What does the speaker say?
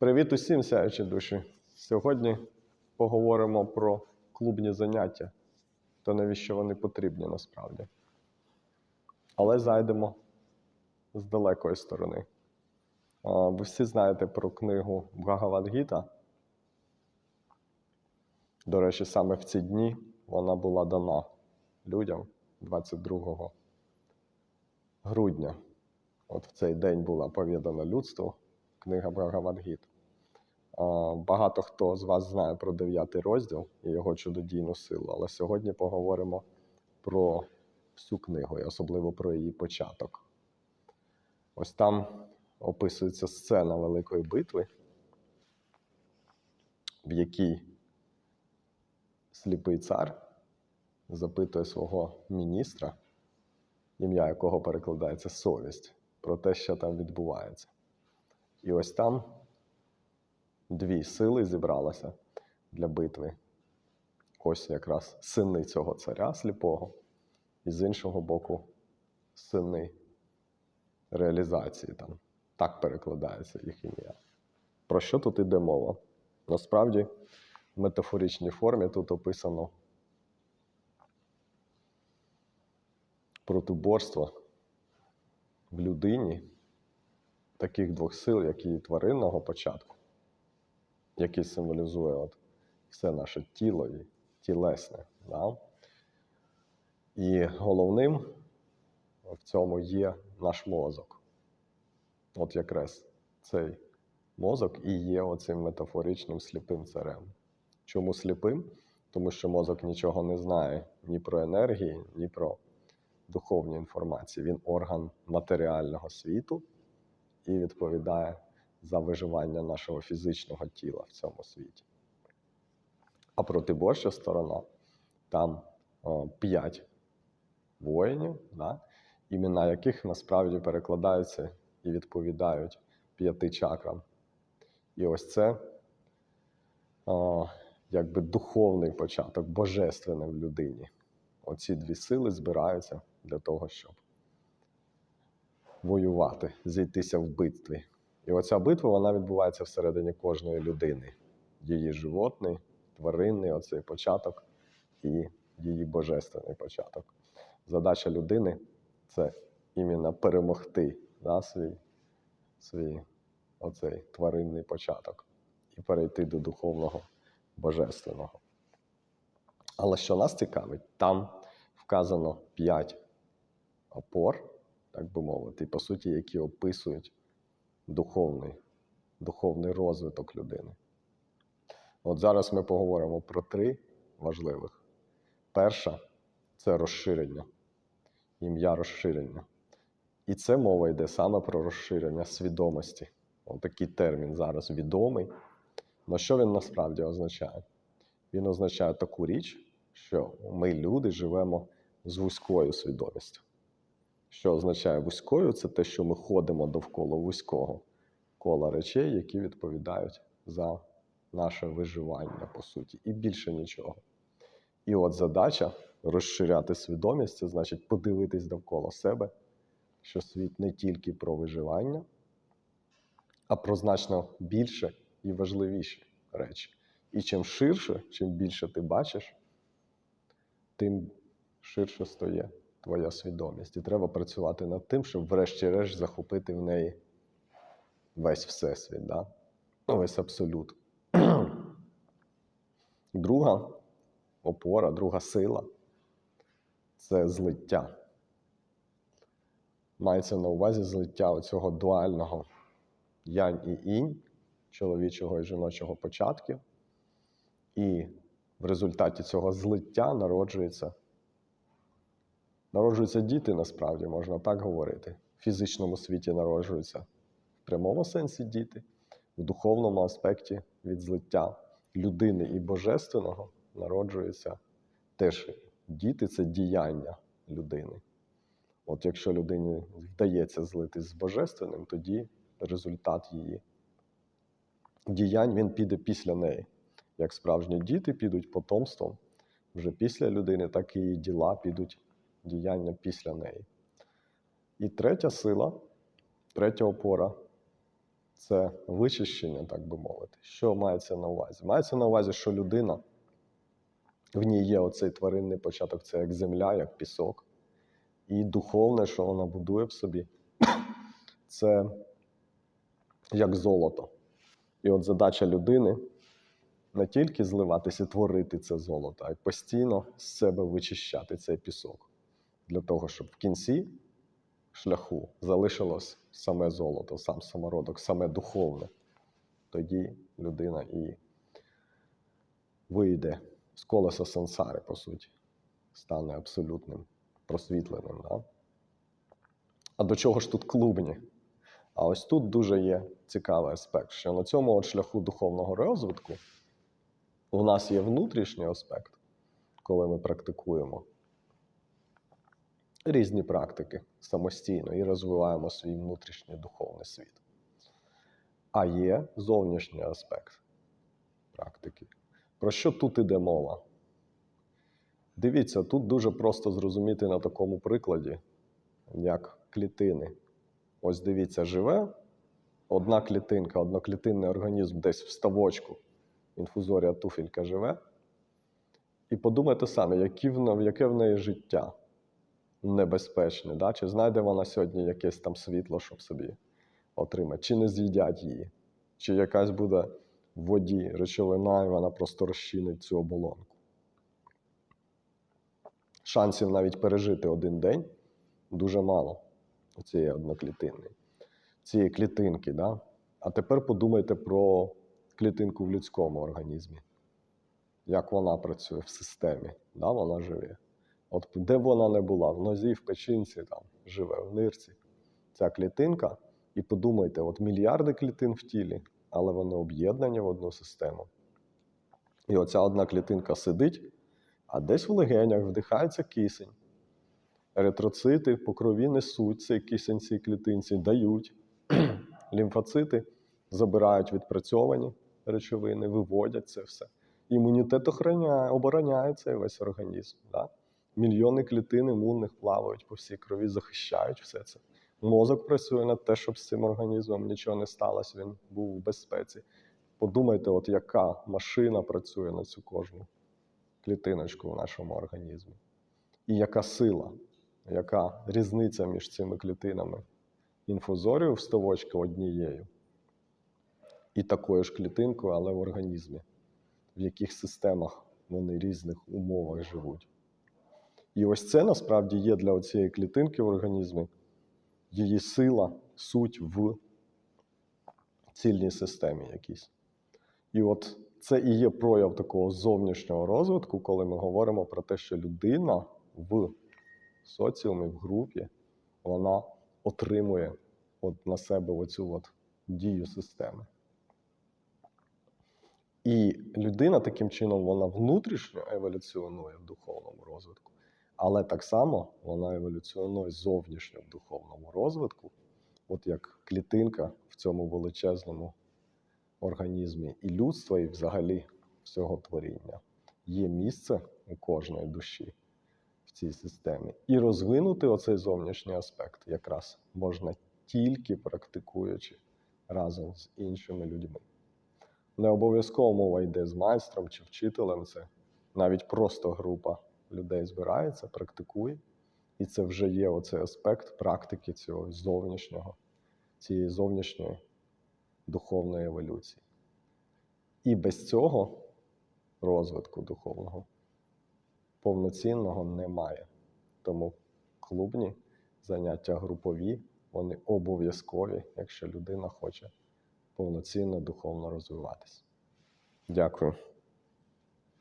Привіт усім, сяючі душі. Сьогодні поговоримо про клубні заняття та навіщо вони потрібні насправді. Але зайдемо з далекої сторони. Ви всі знаєте про книгу Бхагавадгіта. До речі, саме в ці дні вона була дана людям 22 грудня. От в цей день була повідана людству книга Бхагавадгіт. Багато хто з вас знає про дев'ятий розділ і його чудодійну силу, але сьогодні поговоримо про всю книгу і особливо про її початок. Ось там описується сцена Великої битви, в якій сліпий цар запитує свого міністра, ім'я якого перекладається совість, про те, що там відбувається. І ось там дві сили зібралися для битви. Ось якраз сини цього царя сліпого, і з іншого боку, сини реалізації там. Так перекладається їх ім'я. Про що тут іде мова? Насправді, в метафоричній формі тут описано протиборство в людині таких двох сил, як і тваринного початку, який символізує от все наше тіло і тілесне. Да? І головним в цьому є наш мозок. От якраз цей мозок і є оцим метафоричним сліпим царем. Чому сліпим? Тому що мозок нічого не знає ні про енергії, ні про духовні інформації. Він орган матеріального світу і відповідає за виживання нашого фізичного тіла в цьому світі. А протиборча сторона там о, п'ять воїнів, да, імена яких насправді перекладаються і відповідають п'яти чакрам. І ось це о, якби духовний початок, божественне в людині. Оці дві сили збираються для того, щоб воювати, зійтися в битві. І оця битва вона відбувається всередині кожної людини. Її животний, тваринний, оцей початок і її божественний початок. Задача людини це іменно перемогти да, свій, свій оцей тваринний початок і перейти до духовного божественного. Але що нас цікавить, там вказано п'ять опор, так би мовити, по суті, які описують духовний, духовний розвиток людини. От зараз ми поговоримо про три важливих. Перша це розширення, ім'я розширення. І це мова йде саме про розширення свідомості. Отакий термін зараз відомий. Але що він насправді означає? Він означає таку річ, що ми, люди, живемо з вузькою свідомістю. Що означає вузькою? Це те, що ми ходимо довкола вузького кола речей, які відповідають за наше виживання, по суті, і більше нічого. І от задача розширяти свідомість, це значить подивитись довкола себе, що світ не тільки про виживання, а про значно більше і важливіші речі. І чим ширше, чим більше ти бачиш, тим ширше стає твоя свідомість. І треба працювати над тим, щоб, врешті-решт, захопити в неї весь всесвіт, да? ну, весь абсолют. Друга опора, друга сила це злиття. Мається на увазі злиття оцього дуального янь і інь, чоловічого і жіночого початків. І в результаті цього злиття народжується, народжуються діти, насправді, можна так говорити. В фізичному світі народжуються в прямому сенсі діти, в духовному аспекті від злиття людини і божественного народжуються теж діти це діяння людини. От якщо людині вдається злитись з божественним, тоді результат її діянь він піде після неї. Як справжні діти підуть потомством вже після людини, так і її діла підуть діяння після неї. І третя сила, третя опора це вичищення, так би мовити. Що мається на увазі? Мається на увазі, що людина, в ній є оцей тваринний початок, це як земля, як пісок. І духовне, що вона будує в собі, це як золото. І от задача людини не тільки зливатися, творити це золото, а й постійно з себе вичищати цей пісок. Для того, щоб в кінці шляху залишилось саме золото, сам самородок, саме духовне. Тоді людина і вийде з колеса сансари, по суті, стане абсолютним просвітленим. Да? А до чого ж тут клубні? А ось тут дуже є цікавий аспект, що на цьому от шляху духовного розвитку у нас є внутрішній аспект, коли ми практикуємо різні практики самостійно і розвиваємо свій внутрішній духовний світ. А є зовнішній аспект практики. Про що тут іде мова? Дивіться, тут дуже просто зрозуміти на такому прикладі, як клітини. Ось дивіться, живе одна клітинка, одноклітинний організм десь в ставочку інфузорія туфелька живе. І подумайте самі, які в, яке в неї життя небезпечне. Да? Чи знайде вона сьогодні якесь там світло, щоб собі отримати, чи не з'їдять її, чи якась буде в воді речовина, і вона просто розчинить цю оболонку. Шансів навіть пережити один день дуже мало у цієї одноклітинної, цієї клітинки. Да? А тепер подумайте про клітинку в людському організмі. Як вона працює в системі, да, вона живе. От де б вона не була, в нозі, в печінці, там, живе, в нирці. Ця клітинка, і подумайте, от мільярди клітин в тілі, але вони об'єднані в одну систему. І оця одна клітинка сидить, а десь в легенях вдихається кисень. Еритроцити по крові несуть цей кисень цій клітинці, дають. Лімфоцити забирають відпрацьовані речовини, виводять це все. Імунітет охороняє, обороняє цей весь організм. Да? Мільйони клітин імунних плавають по всій крові, захищають все це. Мозок працює над те, щоб з цим організмом нічого не сталося, він був в безпеці. Подумайте, от яка машина працює на цю кожну клітиночку в нашому організмі. І яка сила, яка різниця між цими клітинами інфузорію в ставочка однією і такою ж клітинкою, але в організмі, в яких системах вони різних умовах живуть. І ось це насправді є для цієї клітинки в організмі її сила, суть в цільній системі якійсь. І от це і є прояв такого зовнішнього розвитку, коли ми говоримо про те, що людина в соціумі, в групі, вона отримує от на себе оцю от дію системи. І людина таким чином вона внутрішньо еволюціонує в духовному розвитку, але так само вона еволюціонує зовнішньо в духовному розвитку, от як клітинка в цьому величезному організмі і людства, і взагалі всього творіння. Є місце у кожної душі в цій системі. І розвинути оцей зовнішній аспект якраз можна тільки практикуючи разом з іншими людьми. Не обов'язково мова йде з майстром чи вчителем. Це навіть просто група людей збирається, практикує, і це вже є оцей аспект практики цього зовнішнього, цієї зовнішньої духовної еволюції. І без цього розвитку духовного повноцінного немає. Тому клубні заняття групові, вони обов'язкові, якщо людина хоче повноцінно духовно розвиватися. Дякую.